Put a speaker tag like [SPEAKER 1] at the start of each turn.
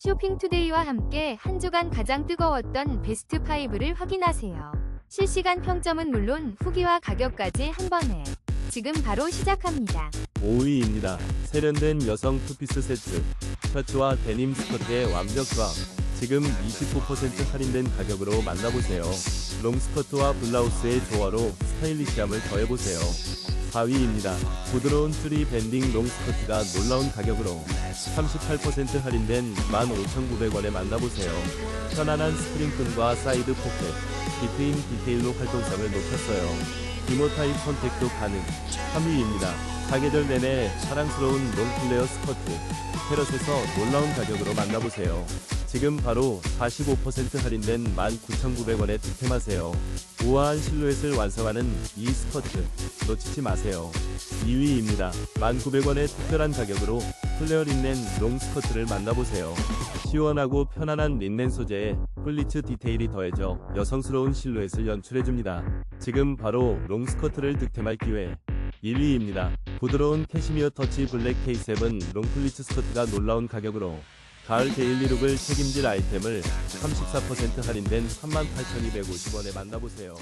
[SPEAKER 1] 쇼핑투데이와 함께 한 주간 가장 뜨거웠던 베스트 5를 확인하세요. 실시간 평점은 물론 후기와 가격까지 한 번에 지금 바로 시작합니다.
[SPEAKER 2] 5위입니다. 세련된 여성 투피스 세트. 셔츠와 데님 스커트의 완벽 조합. 지금 29% 할인된 가격으로 만나보세요. 롱스커트와 블라우스의 조화로 스타일리시함을 더해보세요. 4위입니다. 부드러운 쭈리 밴딩 롱스커트가 놀라운 가격으로 38% 할인된 15,900원에 만나보세요. 편안한 스프링끈과 사이드 포켓, 디트인 디테일로 활동성을 높였어요. 디모 타입 선택도 가능. 3위입니다. 사계절 내내 사랑스러운 롱플레어 스커트. 페럿에서 놀라운 가격으로 만나보세요. 지금 바로 45% 할인된 19,900원에 득템하세요. 우아한 실루엣을 완성하는 이 스커트 놓치지 마세요. 2위입니다. 1,900원의 특별한 가격으로 플레어 린넨 롱 스커트를 만나보세요. 시원하고 편안한 린넨 소재에 플리츠 디테일이 더해져 여성스러운 실루엣을 연출해줍니다. 지금 바로 롱 스커트를 득템할 기회. 1위입니다. 부드러운 캐시미어 터치 블랙 K7 롱플리츠 스커트가 놀라운 가격으로 가을 데일리룩을 책임질 아이템을 34% 할인된 38,250원에 만나보세요.